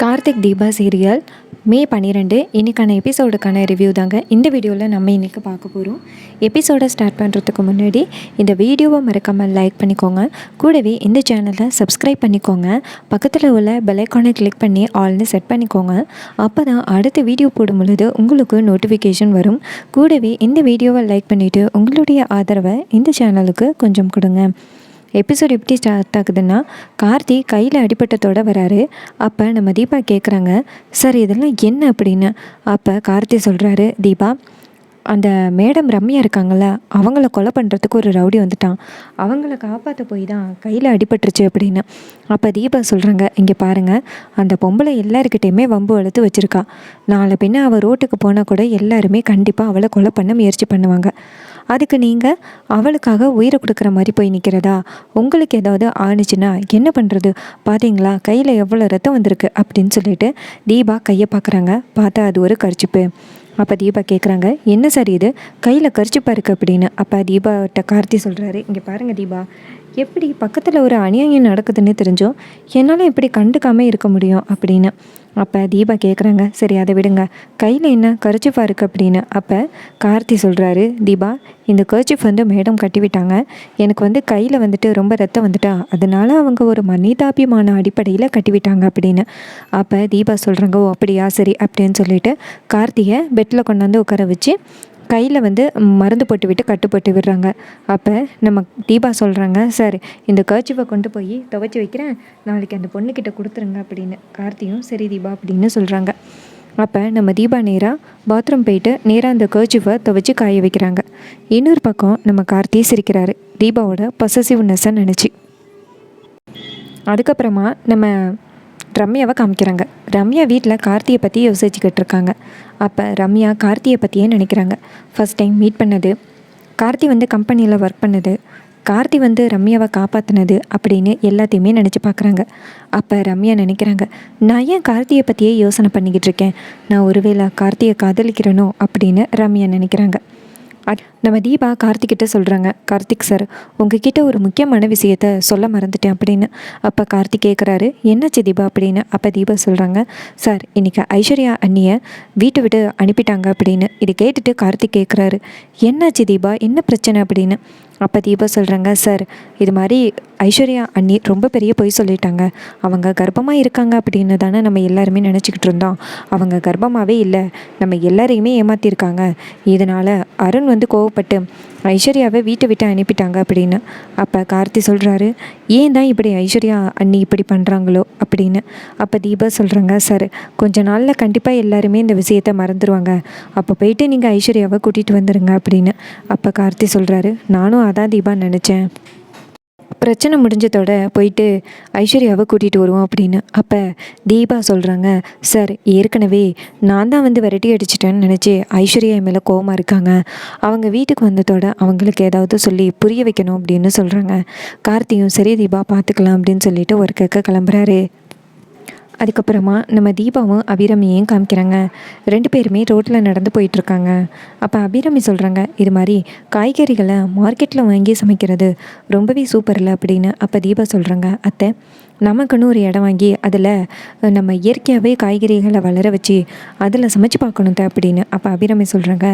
Karthik Deepa serial மே பன்னிரெண்டு இன்றைக்கான எபிசோடுக்கான review தாங்க. இந்த வீடியோவில் நம்ம இன்றைக்கி பார்க்க போகிறோம் எபிசோடை ஸ்டார்ட் பண்ணுறதுக்கு முன்னாடி இந்த வீடியோவை மறக்காமல் லைக் பண்ணிக்கோங்க. கூடவே இந்த சேனலை சப்ஸ்கிரைப் பண்ணிக்கோங்க. பக்கத்தில் உள்ள பெலைக்கானை கிளிக் பண்ணி ஆல்னு செட் பண்ணிக்கோங்க. அப்போ தான் அடுத்த வீடியோ போடும் பொழுது உங்களுக்கு நோட்டிஃபிகேஷன் வரும். கூடவே இந்த வீடியோவை லைக் பண்ணிவிட்டு உங்களுடைய ஆதரவை இந்த சேனலுக்கு கொஞ்சம் கொடுங்க. எபிசோட் எப்படி ஸ்டார்ட் ஆகுதுன்னா கார்த்தி கையில் அடிபட்டத்தோட வராரு. அப்போ நம்ம தீபா கேட்குறாங்க சார் இதெல்லாம் என்ன அப்படின்னு? அப்போ கார்த்தி சொல்கிறாரு தீபா அந்த மேடம் ரம்யா இருக்காங்கள்ல அவங்கள கொலை பண்ணுறதுக்கு ஒரு ரவுடி வந்துட்டான். அவங்கள காப்பாற்ற போய் தான் கையில் அடிபட்டுருச்சு அப்படின்னு. அப்போ தீபா சொல்கிறாங்க இங்கே பாருங்கள் அந்த பொம்பளை எல்லாருக்கிட்டேயுமே வம்பு வளர்த்து வச்சுருக்கா. நாளை பின்ன அவள் ரோட்டுக்கு போனால் கூட எல்லாருமே கண்டிப்பாக அவளை கொலை பண்ண முயற்சி பண்ணுவாங்க. அதுக்கு நீங்கள் அவளுக்காக உயிரை கொடுக்குற மாதிரி போய் நிற்கிறதா உங்களுக்கு ஏதாவது ஆணுச்சுன்னா என்ன பண்ணுறது பார்த்தீங்களா கையில் எவ்வளோ ரத்தம் வந்திருக்கு? அப்படின்னு சொல்லிட்டு தீபா கையை பார்க்குறாங்க. பார்த்தா அது ஒரு கரிச்சிப்பு. அப்போ தீபா கேட்குறாங்க என்ன சார் இது? கையில் கரிச்சிப்பா இருக்குது அப்படின்னு. அப்போ தீபாட்ட கார்த்தி சொல்கிறாரு இங்கே பாருங்கள் தீபா எப்படி பக்கத்தில் ஒரு அநியாயம் நடக்குதுன்னு தெரிஞ்சோம் என்னால் எப்படி கண்டுக்காமல் இருக்க முடியும்? அப்படின்னு. அப்போ தீபா கேட்குறாங்க சரி அதை விடுங்க. கையில் என்ன கர்ச்சிஃபாக இருக்குது அப்படின்னு? அப்போ கார்த்தி சொல்கிறாரு தீபா இந்த கர்ச்சிஃப் வந்து மேடம் கட்டிவிட்டாங்க. எனக்கு வந்து கையில் வந்துட்டு ரொம்ப ரத்தம் வந்துட்டா. அதனால அவங்க ஒரு மனிதாபிமான அடிப்படையில் கட்டிவிட்டாங்க அப்படின்னு. அப்போ தீபா சொல்கிறாங்க ஓ அப்படியா? சரி அப்படின்னு சொல்லிட்டு கார்த்தியை பெட்டில் கொண்டாந்து உட்கார வச்சு கையில் வந்து மருந்து போட்டு விட்டு கட்டு போட்டு விடுறாங்க. அப்போ நம்ம தீபா சொல்கிறாங்க சார் இந்த கர்ச்சிஃபை கொண்டு போய் துவைச்சி வைக்கிறேன். நாளைக்கு அந்த பொண்ணுக்கிட்ட கொடுத்துருங்க அப்படின்னு. கார்த்தியும் சரி தீபா அப்படின்னு சொல்கிறாங்க அப்போ நம்ம தீபா நேராக பாத்ரூம் போயிட்டு நேராக அந்த கர்ச்சிஃபை துவைச்சி காய வைக்கிறாங்க. இன்னொரு பக்கம் நம்ம கார்த்தி சிரிக்கிறாரு. தீபாவோட பொசசிவ்னஸ்ஸை நினச்சி. அதுக்கப்புறமா நம்ம ரம்யாவை காமிக்கிறாங்க. ரம்யா வீட்டில் கார்த்தியை பற்றி யோசிச்சுக்கிட்டு இருக்காங்க அப்போ ரம்யா கார்த்தியை பற்றியே நினைக்கிறாங்க. ஃபஸ்ட் டைம் மீட் பண்ணது. கார்த்தி வந்து கம்பெனியில் ஒர்க் பண்ணது. கார்த்தி வந்து ரம்யாவை காப்பாற்றினது அப்படின்னு எல்லாத்தையுமே நினச்சி பார்க்குறாங்க அப்போ ரம்யா நினைக்கிறாங்க நான் ஏன் கார்த்தியை பற்றியே யோசனை பண்ணிக்கிட்டு இருக்கேன் நான் ஒருவேளை கார்த்தியை காதலிக்கிறேனோ? அப்படின்னு ரம்யா நினைக்கிறாங்க. நம்ம தீபா கார்த்திக்கிட்ட சொல்கிறாங்க கார்த்திக் சார் உங்ககிட்ட ஒரு முக்கியமான விஷயத்த சொல்ல மறந்துட்டேன் அப்படின்னு. அப்போ கார்த்திக் கேட்குறாரு என்னாச்சு தீபா? அப்படின்னு. அப்போ தீபா சொல்கிறாங்க சார் இன்றைக்கி ஐஸ்வர்யா அண்ணியை வீட்டை விட்டு அனுப்பிட்டாங்க அப்படின்னு. இதை கேட்டுட்டு கார்த்திக் கேட்குறாரு என்னாச்சு தீபா? என்ன பிரச்சனை? அப்படின்னு. அப்போ தீபா சொல்கிறாங்க சார் இது மாதிரி ஐஸ்வர்யா அண்ணி ரொம்ப பெரிய பொய் சொல்லிட்டாங்க. அவங்க கர்ப்பமாக இருக்காங்க அப்படின்னு தானே நம்ம எல்லாருமே நினச்சிக்கிட்டு இருந்தோம். அவங்க கர்ப்பமாகவே இல்லை. நம்ம எல்லாரையுமே ஏமாற்றிருக்காங்க இதனால் அருண் வந்து கோவப்பட்டு ஐஸ்வர்யாவை வீட்டை விட்டு அனுப்பிட்டாங்க அப்படின்னு. அப்போ கார்த்தி சொல்கிறாரு ஏன் தான் இப்படி ஐஸ்வர்யா அண்ணி இப்படி பண்ணுறாங்களோ அப்படின்னு. அப்போ தீபா சொல்கிறாங்க சார் கொஞ்ச நாளில் கண்டிப்பாக எல்லாருமே இந்த விஷயத்தை மறந்துடுவாங்க அப்போ போயிட்டு நீங்கள் ஐஸ்வர்யாவை கூட்டிகிட்டு வந்துடுங்க அப்படின்னு. அப்போ கார்த்தி சொல்கிறாரு நானும் அதான் தீபா நினச்சேன். பிரச்சனை முடிஞ்சதோட போயிட்டு ஐஸ்வர்யாவை கூட்டிகிட்டு வருவோம் அப்படின்னு. அப்போ தீபா சொல்கிறாங்க சார் ஏற்கனவே நான் தான் வந்து விரட்டி அடிச்சிட்டேன்னு நினச்சி ஐஸ்வர்யா என் மேலே கோவமாக இருக்காங்க. அவங்க வீட்டுக்கு வந்ததோட அவங்களுக்கு ஏதாவது சொல்லி புரிய வைக்கணும் அப்படின்னு சொல்கிறாங்க கார்த்தியும் சரி தீபா பார்த்துக்கலாம் அப்படின்னு சொல்லிட்டு ஒரு கேட்க கிளம்புறாரு. அதுக்கப்புறமா நம்ம தீபாவும் அபிராமியையும் காமிக்கிறாங்க. ரெண்டு பேருமே ரோட்டில் நடந்து போயிட்டுருக்காங்க. அப்போ அபிராமி சொல்கிறாங்க இது மாதிரி காய்கறிகளை மார்க்கெட்டில் வாங்கி சமைக்கிறது ரொம்பவே சூப்பரில் அப்படின்னு. அப்போ தீபா சொல்கிறாங்க அத்தை நமக்குன்னு ஒரு இடம் வாங்கி அதில் நம்ம இயற்கையாகவே காய்கறிகளை வளர வச்சு அதில் சமைச்சு பார்க்கணும் தான் அப்படின்னு. அப்போ அபிராமி சொல்கிறாங்க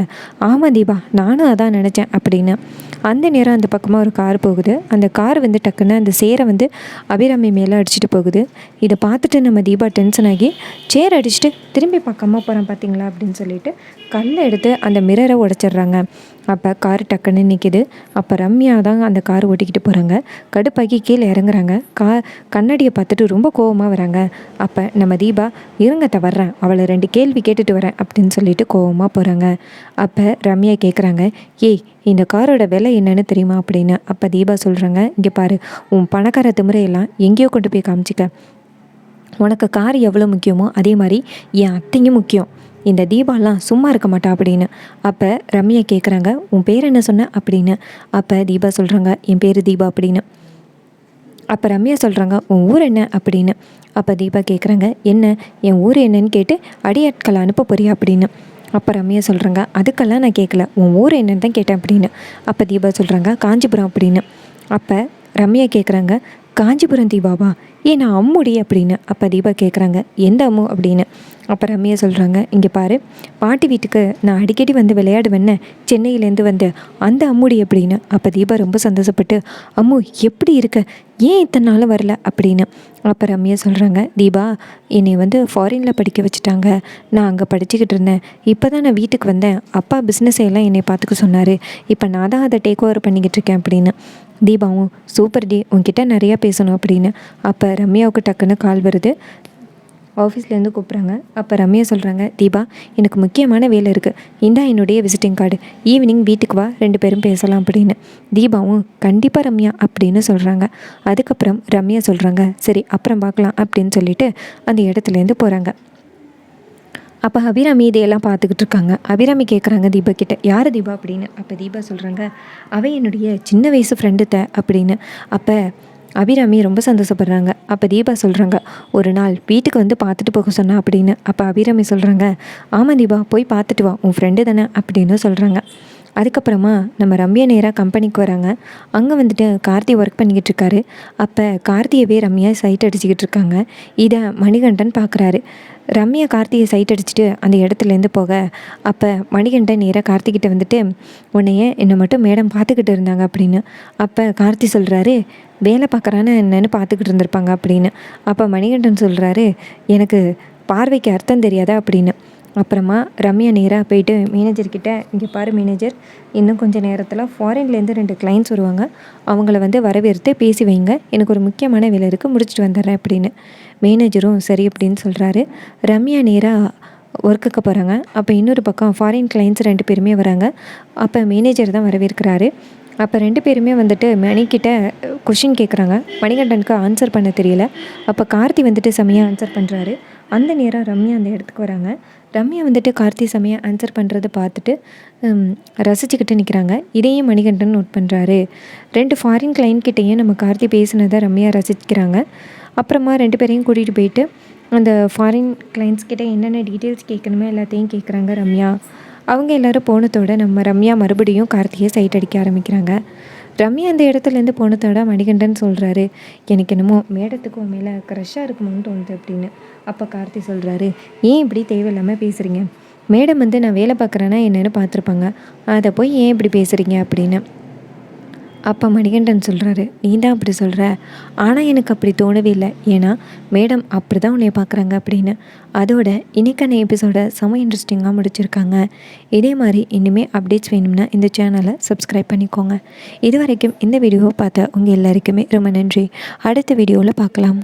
ஆமாம் தீபா நானும் அதான் நினச்சேன் அப்படின்னு. அந்த நேரம் அந்த பக்கமாக ஒரு கார் போகுது. அந்த கார் வந்து டக்குன்னு அந்த சேரை வந்து அபிராமி மேலே அடிச்சுட்டு போகுது. இதை பார்த்துட்டு நம்ம தீபா டென்ஷன் ஆகி சேர் அடிச்சுட்டு திரும்பி பார்க்காம போகிறோம் பார்த்தீங்களா அப்படின்னு சொல்லிட்டு கல்லை எடுத்து அந்த மிரரை உடச்சிட்றாங்க. அப்போ கார் டக்குன்னு நிற்கிது அப்போ ரம்யா தான் அந்த கார் ஓட்டிக்கிட்டு போகிறாங்க கடுப்பாக்கி கீழே இறங்குறாங்க. கா கண்ணாடியை பார்த்துட்டு ரொம்ப கோவமாக வராங்க. அப்போ நம்ம தீபா இருங்க வர்றேன். அவளை ரெண்டு கேள்வி கேட்டுட்டு வரேன் அப்படின்னு சொல்லிட்டு கோவமாக போகிறாங்க அப்போ ரம்யா கேட்குறாங்க ஏய் இந்த காரோட விலை என்னன்னு தெரியுமா? அப்படின்னு. அப்போ தீபா சொல்கிறாங்க இங்கே பாரு உன் பணக்கார திமுறையெல்லாம் எங்கேயோ கொண்டு போய் காமிச்சிக்க. உனக்கு கார் எவ்வளோ முக்கியமோ அதே மாதிரி என் அத்தையும் முக்கியம். இந்த தீபாலாம் சும்மா இருக்க மாட்டா அப்படின்னு. அப்போ ரம்யா கேட்குறாங்க உன் பேர் என்ன சொன்ன? அப்படின்னு. அப்போ தீபா சொல்கிறாங்க என் பேர் தீபா அப்படின்னு. அப்போ ரம்யா சொல்கிறாங்க உன் ஊர் என்ன? அப்படின்னு. அப்போ தீபா கேட்குறாங்க என்ன? என் ஊர் என்னன்னு கேட்டு அடியாட்களை அனுப்ப போறியா? அப்படின்னு. அப்போ ரம்யா சொல்கிறாங்க அதுக்கெல்லாம் நான் கேட்கல உன் ஊர் என்னன்னு தான் கேட்டேன் அப்படின்னு. அப்போ தீபா சொல்கிறாங்க காஞ்சிபுரம் அப்படின்னு. அப்போ ரம்யா கேட்குறாங்க காஞ்சிபுரம் தீபாவா ஏன் நான் அம்முடி அப்படின்னு அப்போ தீபா கேட்குறாங்க எந்த அம்மு அப்படின்னு? அப்போ ரம்யா சொல்கிறாங்க இங்கே பாரு பாட்டி வீட்டுக்கு நான் அடிக்கடி வந்து விளையாடுவேன்னு சென்னையிலேருந்து வந்து அந்த அம்முடி அப்படின்னு. அப்போ தீபா ரொம்ப சந்தோஷப்பட்டு அம்மு எப்படி இருக்க? ஏன் இத்தனை நாளும் வரல? அப்படின்னு. அப்போ ரம்யா சொல்கிறாங்க தீபா என்னை வந்து ஃபாரினில் படிக்க வச்சுட்டாங்க. நான் அங்கே படிச்சுக்கிட்டு இருந்தேன். இப்போ தான் நான் வீட்டுக்கு வந்தேன். அப்பா பிஸ்னஸ் எல்லாம் என்னை பார்த்துக்க சொன்னார். இப்போ நான் தான் அதை டேக் ஓவர் பண்ணிக்கிட்டு இருக்கேன் அப்படின்னு. தீபாவும் சூப்பர் டி உன்கிட்ட நிறையா பேசணும் அப்படின்னு. அப்போ ரம்யாவுக்கு டக்குன்னு கால் வருது. ஆஃபீஸ்லேருந்து கூப்பிட்றாங்க. அப்போ ரம்யா சொல்கிறாங்க தீபா எனக்கு முக்கியமான வேலை இருக்குது இந்தா என்னுடைய விசிட்டிங் கார்டு ஈவினிங் வீட்டுக்கு வா ரெண்டு பேரும் பேசலாம் அப்படின்னு. தீபாவும் கண்டிப்பாக ரம்யா அப்படின்னு சொல்கிறாங்க அதுக்கப்புறம் ரம்யா சொல்கிறாங்க சரி அப்புறம் பார்க்கலாம் அப்படின்னு சொல்லிட்டு அந்த இடத்துலேருந்து போகிறாங்க அப்போ அபிராமி இதையெல்லாம் பார்த்துக்கிட்டு இருக்காங்க. அபிராமி கேட்குறாங்க தீபா கிட்ட யார் தீபா? அப்படின்னு. அப்போ தீபா சொல்கிறாங்க அவன் என்னுடைய சின்ன வயசு ஃப்ரெண்டு த அப்படின்னு. அப்போ அபிராமி ரொம்ப சந்தோஷப்படுறாங்க. அப்போ தீபா சொல்கிறாங்க ஒரு நாள் வீட்டுக்கு வந்து பார்த்துட்டு போக சொன்னா அப்படின்னு. அப்போ அபிராமி சொல்கிறாங்க ஆமாம் தீபா போய் பார்த்துட்டு வா உன் ஃப்ரெண்டு தானே அப்படின்னு சொல்கிறாங்க அதுக்கப்புறமா நம்ம ரம்யா நேராக கம்பெனிக்கு வராங்க. அங்கே வந்துட்டு கார்த்தி ஒர்க் பண்ணிக்கிட்டு இருக்காரு அப்போ கார்த்தியவே ரம்யா சைட் அடிச்சுக்கிட்டு இருக்காங்க. இதை மணிகண்டன் பார்க்குறாரு ரம்யா கார்த்தியை சைட் அடிச்சுட்டு அந்த இடத்துலேருந்து போக அப்போ மணிகண்டன் நேராக கார்த்திகிட்ட வந்துட்டு உன்னைய என்னை மட்டும் மேடம் பார்த்துக்கிட்டு இருந்தாங்க அப்படின்னு. அப்போ கார்த்தி சொல்கிறாரு வேலை பார்க்குறான்னு என்னென்னு பார்த்துக்கிட்டு இருந்திருப்பாங்க அப்படின்னு. அப்போ மணிகண்டன் சொல்கிறாரு எனக்கு பார்வைக்கு அர்த்தம் தெரியாதா அப்படின்னு. அப்புறமா ரம்யா நேராக போயிட்டு மேனேஜர்கிட்ட இங்கே பாரு மேனேஜர் இன்னும் கொஞ்சம் நேரத்தில் ஃபாரின்லேருந்து ரெண்டு கிளைண்ட்ஸ் வருவாங்க. அவங்கள வந்து வரவேற்று பேசி வைங்க. எனக்கு ஒரு முக்கியமான வேலை இருக்குது முடிச்சுட்டு வந்துடுறேன் அப்படின்னு. மேனேஜரும் சரி அப்படின்னு சொல்கிறாரு ரம்யா நேராக ஒர்க்குக்கு போகிறாங்க அப்போ இன்னொரு பக்கம் ஃபாரின் கிளைண்ட்ஸ் ரெண்டு பேருமே வராங்க. அப்போ மேனேஜர் தான் வரவேற்கிறாரு. அப்போ ரெண்டு பேருமே வந்துட்டு மணிக்கிட்ட கொஷின் கேட்குறாங்க மணிகண்டனுக்கு ஆன்சர் பண்ண தெரியல. அப்போ கார்த்தி வந்துட்டு செம்மையாக ஆன்சர் பண்ணுறாரு அந்த நேரம் ரம்யா அந்த இடத்துக்கு வராங்க. ரம்யா வந்துட்டு கார்த்தி சமையா ஆன்சர் பண்ணுறதை பார்த்துட்டு ரசிச்சுக்கிட்டு நிற்கிறாங்க இதையும் மணிகண்டன் நோட் பண்ணுறாரு ரெண்டு ஃபாரின் கிளைண்ட் கிட்டேயும் நம்ம கார்த்தி பேசினதை ரம்யா ரசிக்கிறாங்க அப்புறமா ரெண்டு பேரையும் கூட்டிகிட்டு போயிட்டு அந்த ஃபாரின் கிளைண்ட்ஸ் கிட்டே என்னென்ன டீட்டெயில்ஸ் கேட்கணுமோ எல்லாத்தையும் கேட்குறாங்க ரம்யா. அவங்க எல்லோரும் போனதோட நம்ம ரம்யா மறுபடியும் கார்த்தியை சைட் அடிக்க ஆரம்பிக்கிறாங்க. ரம்யா அந்த இடத்துலேருந்து போனதோட மணிகண்டன் சொல்கிறாரு எனக்கு என்னமோ மேடத்துக்கு மேலே க்ரஷ்ஷாக இருக்குமோன்னு தோணுது அப்படின்னு. அப்போ கார்த்தி சொல்கிறாரு ஏன் இப்படி தேவையில்லாமல் பேசுகிறீங்க மேடம் வந்து நான் வேலை பார்க்குறேன்னா என்னென்னு பார்த்துருப்பாங்க. அதை போய் ஏன் இப்படி பேசுகிறீங்க அப்படின்னு. அப்போ மணிகண்டன் சொல்கிறாரு நீ தான் அப்படி சொல்கிற ஆனால் எனக்கு அப்படி தோணவே இல்லை. ஏன்னா மேடம் அப்படி தான் உன்னை பார்க்குறாங்க அப்படின்னு. அதோட இன்றைக்கான எபிசோடை செம இன்ட்ரெஸ்டிங்காக முடிச்சிருக்காங்க. இதே மாதிரி இனிமேல் அப்டேட்ஸ் வேணும்னா இந்த சேனலை சப்ஸ்கிரைப் பண்ணிக்கோங்க. இது வரைக்கும் இந்த வீடியோவை பார்த்த உங்கள் எல்லாருக்குமே ரொம்ப நன்றி. அடுத்த வீடியோவில் பார்க்கலாம்.